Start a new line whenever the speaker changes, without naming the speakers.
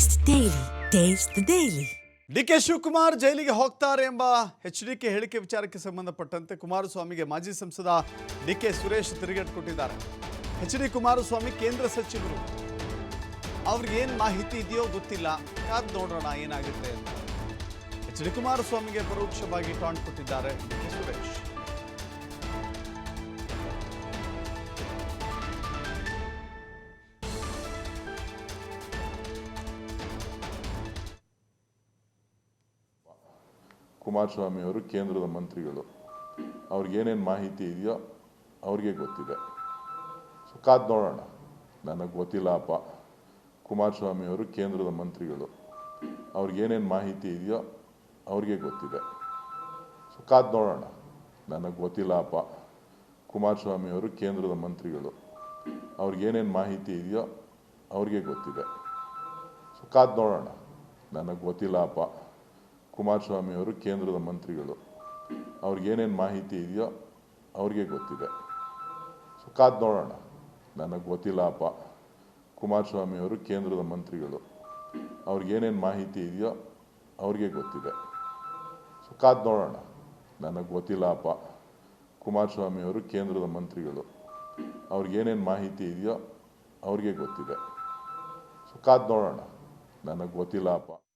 Taste daily taste daily
D K Shivakumar ಜೈಲಿಗೆ ಹೋಗ್ತಾರೆ ಎಂಬ ಎಚ್ ಡಿ ಕೆ ಹೇಳಿಕೆ ವಿಚಾರಕ್ಕೆ ಸಂಬಂಧಪಟ್ಟಂತೆ ಕುಮಾರಸ್ವಾಮಿಗೆ ಮಾಜಿ ಸಂಸದ ಡಿ ಕೆ ಸುರೇಶ್ ತಿರುಗೇಟು ಕೊಟ್ಟಿದ್ದಾರೆ. ಎಚ್ ಡಿ ಕುಮಾರಸ್ವಾಮಿ, ಕೇಂದ್ರ ಸಚಿವರು, ಅವ್ರಿಗೆ ಏನು ಮಾಹಿತಿ ಇದೆಯೋ ಗೊತ್ತಿಲ್ಲ. ಕಾದ್ ನೋಡೋಣ ಏನಾಗುತ್ತೆ ಅಂತ. ಎಚ್ ಡಿ ಕುಮಾರಸ್ವಾಮಿಗೆ ಪರೋಕ್ಷವಾಗಿ ಟಾಂಟ್ ಕೊಟ್ಟಿದ್ದಾರೆ ಡಿ ಕೆ ಸುರೇಶ್.
ಕುಮಾರಸ್ವಾಮಿ ಅವರು ಕೇಂದ್ರದ ಮಂತ್ರಿಗಳು. ಅವ್ರಿಗೇನೇನು ಮಾಹಿತಿ ಇದೆಯೋ ಅವ್ರಿಗೆ ಗೊತ್ತಿದೆ. ಸೊ ಕಾದ್ ನೋಡೋಣ. ನನಗೆ ಗೊತ್ತಿಲ್ಲ ಅಪ್ಪ. ಕುಮಾರಸ್ವಾಮಿ ಅವರು ಕೇಂದ್ರದ ಮಂತ್ರಿಗಳು. ಅವ್ರಿಗೇನೇನು ಮಾಹಿತಿ ಇದೆಯೋ ಅವ್ರಿಗೆ ಗೊತ್ತಿದೆ. ಸೊ ಕಾದ್ ನೋಡೋಣ. ನನಗೆ ಗೊತ್ತಿಲ್ಲ ಅಪ್ಪ. ಕುಮಾರಸ್ವಾಮಿ ಅವರು ಕೇಂದ್ರದ ಮಂತ್ರಿಗಳು. ಅವ್ರಿಗೇನೇನು ಮಾಹಿತಿ ಇದೆಯೋ ಅವ್ರಿಗೆ ಗೊತ್ತಿದೆ. ಸೊ ಕಾದ್ ನೋಡೋಣ. ನನಗೆ ಗೊತ್ತಿಲ್ಲ ಕುಮಾರಸ್ವಾಮಿ ಅವರು ಕೇಂದ್ರದ ಮಂತ್ರಿಗಳು. ಅವ್ರಿಗೇನೇನು ಮಾಹಿತಿ ಇದೆಯೋ ಅವ್ರಿಗೆ ಗೊತ್ತಿದೆ. ಸೊ ನೋಡೋಣ. ನನಗೆ ಗೊತ್ತಿಲ್ಲ ಅಪ್ಪ. ಕುಮಾರಸ್ವಾಮಿ ಅವರು ಕೇಂದ್ರದ ಮಂತ್ರಿಗಳು. ಅವ್ರಿಗೇನೇನು ಮಾಹಿತಿ ಇದೆಯೋ ಅವ್ರಿಗೆ ಗೊತ್ತಿದೆ. ಸೊ ನೋಡೋಣ. ನನಗೆ ಗೊತ್ತಿಲ್ಲ ಅಪ್ಪ. ಕುಮಾರಸ್ವಾಮಿ ಅವರು ಕೇಂದ್ರದ ಮಂತ್ರಿಗಳು. ಅವ್ರಿಗೇನೇನು ಮಾಹಿತಿ ಇದೆಯೋ ಅವ್ರಿಗೆ ಗೊತ್ತಿದೆ. ಸೊ ನೋಡೋಣ. ನನಗೆ ಗೊತ್ತಿಲ್ಲ ಅಪ್ಪ.